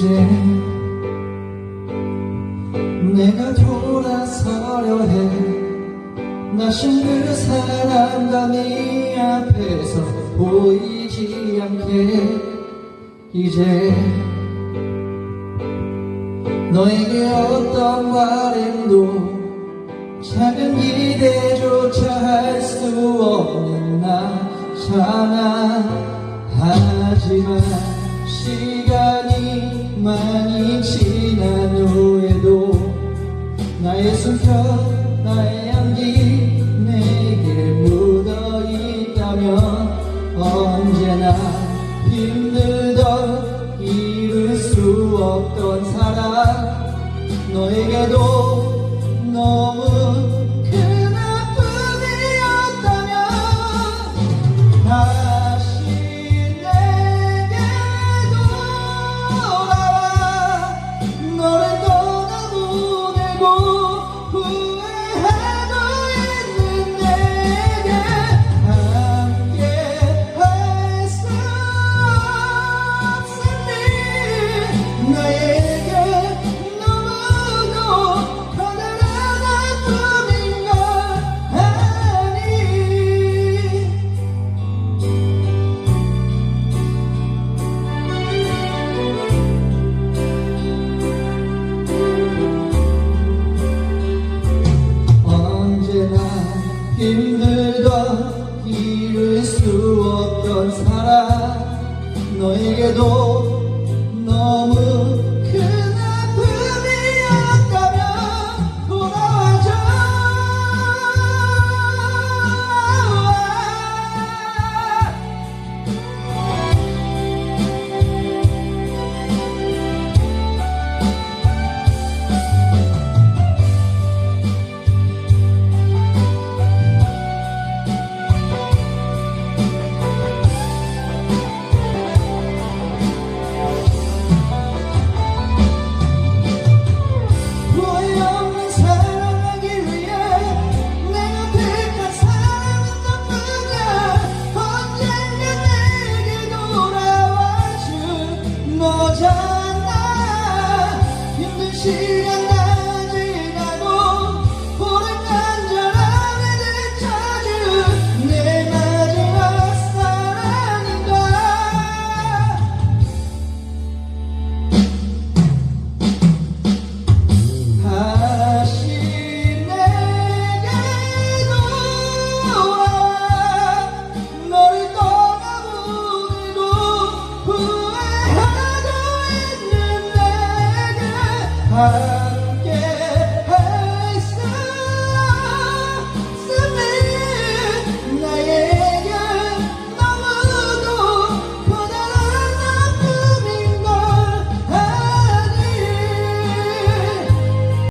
이제 내가 돌아서려 해. 나신 그 사람과 네 앞에서 보이지 않게. 이제 너에게 어떤 바램도 작은 기대 시간이 많이 지난 후에도 나의 숨결 나의 향기 내게 묻어 있다면 언제나 힘들던 이룰 수 없던 사랑 너에게도 너무 힘들던 이룰 수 없던 사랑 너에게도 잖아. 힘든 시간